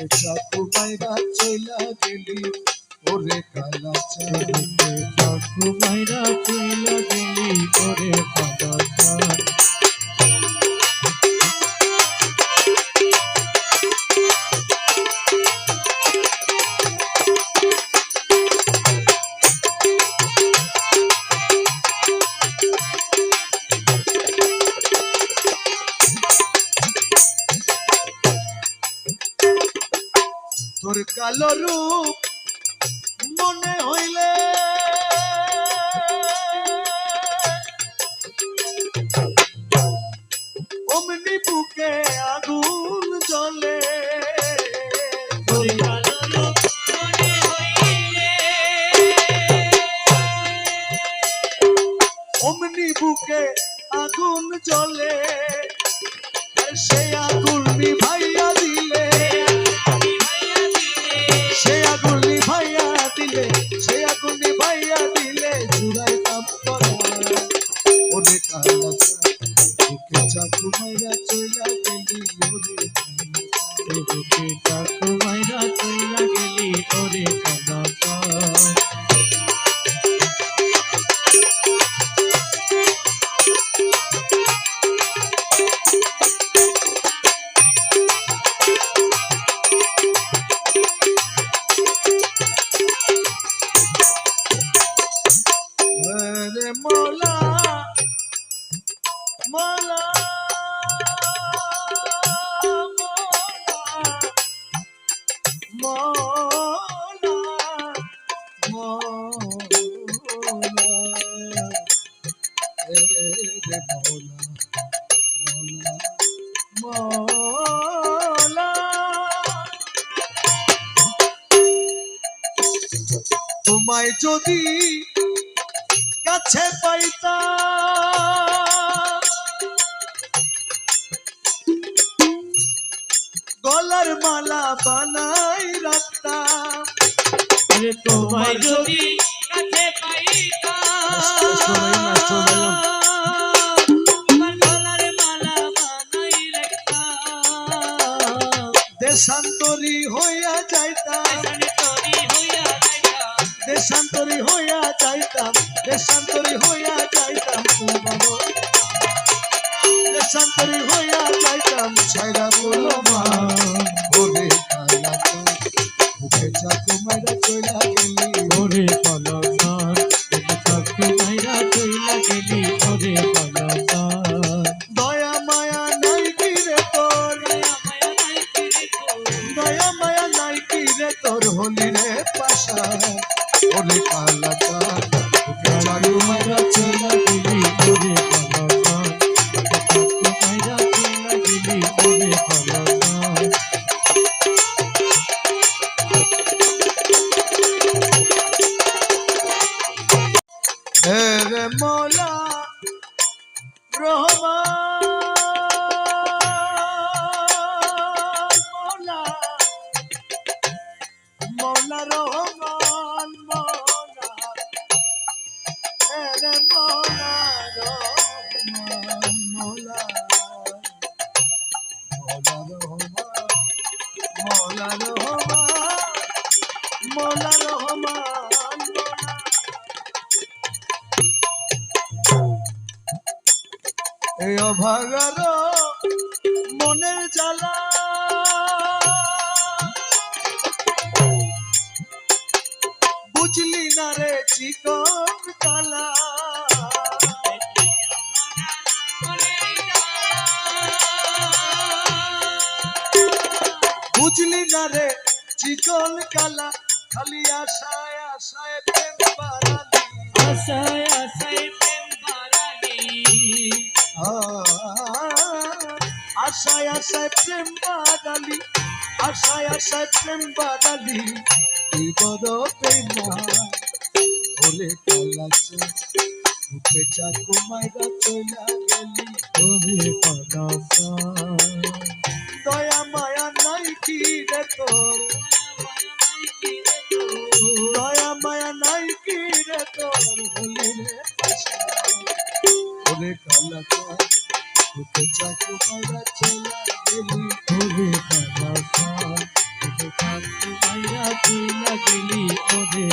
কালা বাইরা চইলা গেলি ওরে কালা চাঁদে ঠাকুর বাইরা চইলা গেলি ওরে কালা তোর কালো রূপ মনে হইলে। অমনি বুকে আগুন হইলে। অমনি বুকে আগুন জ্বলে। আর সে আগুন বুকে মাইরা চইলা গেলি ওরে বুকে চাকু মাইরা চইলা গেলি করে পালাতা তোমায় যদি কাছে পাইতাম গলার মালা বানাই রাখতাম রে তোমায় যদি কাছে পাইতাম দেশান্তরী হইয়া যাইতাম। যাইতাম দেশান্তরী হইয়া যাইতাম। দেশান্তরী হইয়া যাইতাম ছাইরা বলো মা ওরে কালা বুকে চাকু মাইরা চইলা গেলি। ওরে পালাতার চাকু মাইরা চইলা গেলি। ওরে পালাতার দয়া মায়া নাই কি রে তোর। মায়া মায়া নাই ফিরে তোর। দয়া মায়া নাই কি রে তোর হলি রে পাশা। ওরে কালা রে মোলা রহমান মোলা। মোলা রহমান মোলা। রে মোলা রহমান মোলা। মোলা রহমান মোলা এই অভাগার মনের জ্বালা। বুঝলি না রে চিকন কালা। বুঝলি না রে চিকন কালা। খালি আশায় আশায় প্রেম বাড়ালি। আশায় আশায় প্রেম বাড়ালি আশায় আশায় প্রেম তুই বড় প্রেম ওরে কালাচে মুখে চাকু মাইরা চইলা গেলি ওরে পালাতার দয়া মায়া নাই কি রে তোর দয়া মায়া নাই কি রে তোর হলি রে পাশা। ওকে চাকু মারা চলা গেলি ওরে বাবা খা ওকে চাকু মারা চলা গেলি ওরে